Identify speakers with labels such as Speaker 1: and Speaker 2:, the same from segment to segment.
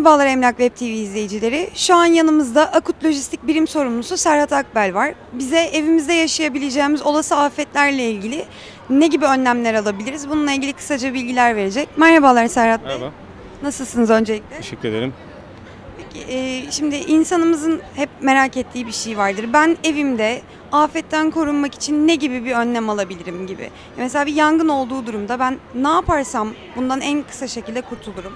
Speaker 1: Merhabalar Emlak Web TV izleyicileri. Şu an yanımızda Akut Lojistik Birim Sorumlusu Serhat Akbel var. Bize evimizde yaşayabileceğimiz olası afetlerle ilgili ne gibi önlemler alabiliriz? Bununla ilgili kısaca bilgiler verecek. Merhabalar Serhat Bey.
Speaker 2: Merhaba,
Speaker 1: Nasılsınız öncelikle?
Speaker 2: teşekkür ederim.
Speaker 1: Peki, e, şimdi insanımızın hep merak ettiği bir şey vardır. Ben evimde afetten korunmak için ne gibi bir önlem alabilirim gibi. Mesela bir yangın olduğu durumda ben ne yaparsam bundan en kısa şekilde kurtulurum.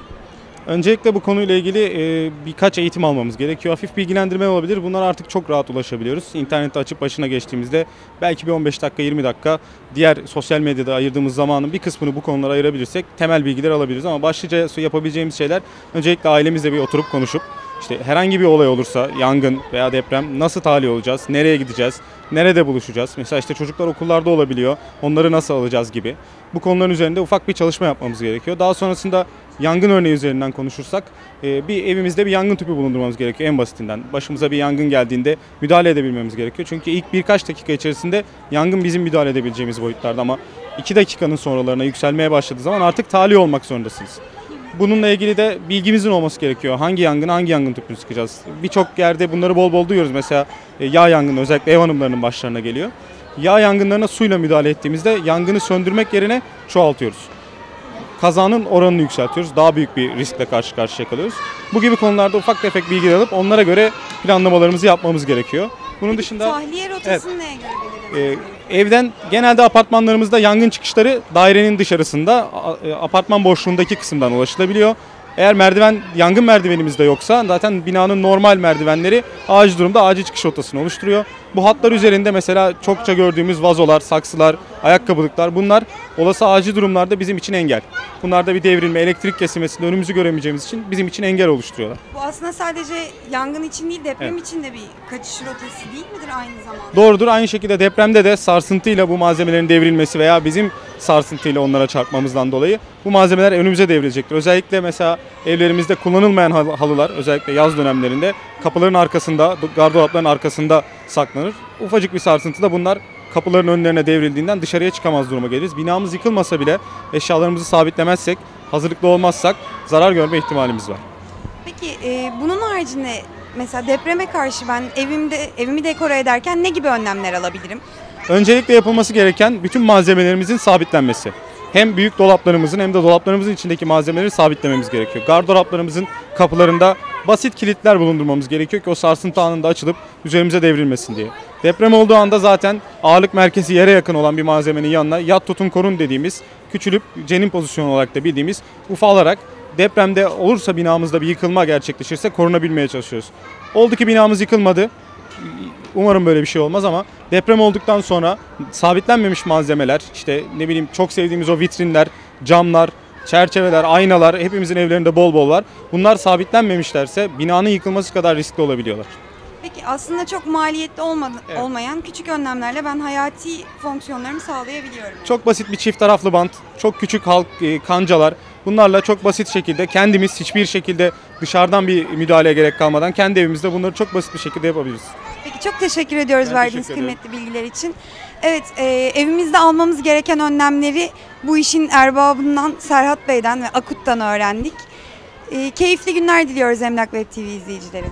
Speaker 2: Öncelikle bu konuyla ilgili e, birkaç eğitim almamız gerekiyor. Hafif bilgilendirme olabilir. Bunlar artık çok rahat ulaşabiliyoruz. İnternette açıp başına geçtiğimizde belki bir 15 dakika 20 dakika diğer sosyal medyada ayırdığımız zamanın bir kısmını bu konulara ayırabilirsek temel bilgiler alabiliriz. Ama başlıca yapabileceğimiz şeyler öncelikle ailemizle bir oturup konuşup işte herhangi bir olay olursa yangın veya deprem nasıl tahliye olacağız, nereye gideceğiz, nerede buluşacağız? Mesela işte çocuklar okullarda olabiliyor, onları nasıl alacağız gibi. Bu konuların üzerinde ufak bir çalışma yapmamız gerekiyor. Daha sonrasında yangın örneği üzerinden konuşursak e, bir evimizde bir yangın tüpü bulundurmamız gerekiyor en basitinden. Başımıza bir yangın geldiğinde müdahale edebilmemiz gerekiyor. Çünkü ilk birkaç dakika içerisinde yangın bizim müdahale edebileceğimiz boyutlarda ama 2 dakikanın sonralarına yükselmeye başladığı zaman artık tahliye olmak zorundasınız. Bununla ilgili de bilgimizin olması gerekiyor. Hangi yangın, hangi yangın tüpünü sıkacağız? Birçok yerde bunları bol bol duyuyoruz. Mesela e, yağ yangını özellikle ev hanımlarının başlarına geliyor. Yağ yangınlarına suyla müdahale ettiğimizde yangını söndürmek yerine çoğaltıyoruz. Kazanın oranını yükseltiyoruz. Daha büyük bir riskle karşı karşıya kalıyoruz. Bu gibi konularda ufak tefek bilgi alıp onlara göre planlamalarımızı yapmamız gerekiyor. Bunun dışında
Speaker 1: Tahliye rotasını neye göre
Speaker 2: e, evden genelde apartmanlarımızda yangın çıkışları dairenin dışarısında e, apartman boşluğundaki kısımdan ulaşılabiliyor. Eğer merdiven yangın merdivenimiz de yoksa zaten binanın normal merdivenleri acil durumda acil çıkış rotasını oluşturuyor. Bu hatlar üzerinde mesela çokça gördüğümüz vazolar, saksılar, ayakkabılıklar bunlar olası acil durumlarda bizim için engel. Bunlarda bir devrilme, elektrik kesilmesinde önümüzü göremeyeceğimiz için bizim için engel oluşturuyorlar.
Speaker 1: Bu aslında sadece yangın için değil deprem
Speaker 2: Evet.
Speaker 1: için de bir kaçış rotası değil midir aynı zamanda?
Speaker 2: Doğrudur. Aynı şekilde depremde de sarsıntıyla bu malzemelerin devrilmesi veya bizim sarsıntıyla onlara çarpmamızdan dolayı bu malzemeler önümüze devrilecektir. Özellikle mesela evlerimizde kullanılmayan hal- halılar özellikle yaz dönemlerinde kapıların arkasında, gardıropların arkasında saklanır. Ufacık bir sarsıntıda bunlar kapıların önlerine devrildiğinden dışarıya çıkamaz duruma geliriz. Binamız yıkılmasa bile eşyalarımızı sabitlemezsek, hazırlıklı olmazsak zarar görme ihtimalimiz var.
Speaker 1: Peki e, bunun haricinde mesela depreme karşı ben evimde evimi dekore ederken ne gibi önlemler alabilirim?
Speaker 2: Öncelikle yapılması gereken bütün malzemelerimizin sabitlenmesi. Hem büyük dolaplarımızın hem de dolaplarımızın içindeki malzemeleri sabitlememiz gerekiyor. Gardıroplarımızın kapılarında basit kilitler bulundurmamız gerekiyor ki o sarsıntı anında açılıp üzerimize devrilmesin diye. Deprem olduğu anda zaten ağırlık merkezi yere yakın olan bir malzemenin yanına yat tutun korun dediğimiz küçülüp cenin pozisyonu olarak da bildiğimiz ufalarak depremde olursa binamızda bir yıkılma gerçekleşirse korunabilmeye çalışıyoruz. Oldu ki binamız yıkılmadı. Umarım böyle bir şey olmaz ama deprem olduktan sonra sabitlenmemiş malzemeler, işte ne bileyim çok sevdiğimiz o vitrinler, camlar, çerçeveler, aynalar hepimizin evlerinde bol bol var. Bunlar sabitlenmemişlerse binanın yıkılması kadar riskli olabiliyorlar.
Speaker 1: Peki aslında çok maliyetli olmadı,
Speaker 2: Evet.
Speaker 1: olmayan küçük önlemlerle ben hayati fonksiyonlarımı sağlayabiliyorum.
Speaker 2: Çok basit bir çift taraflı bant, çok küçük halk e, kancalar. Bunlarla çok basit şekilde kendimiz hiçbir şekilde dışarıdan bir müdahaleye gerek kalmadan kendi evimizde bunları çok basit bir şekilde yapabiliriz.
Speaker 1: Peki çok teşekkür ediyoruz
Speaker 2: Ben
Speaker 1: verdiğiniz
Speaker 2: teşekkür
Speaker 1: kıymetli bilgiler için. Evet e, evimizde almamız gereken önlemleri bu işin erbabından Serhat Bey'den ve Akut'tan öğrendik. E, keyifli günler diliyoruz Emlak Web TV izleyicileri.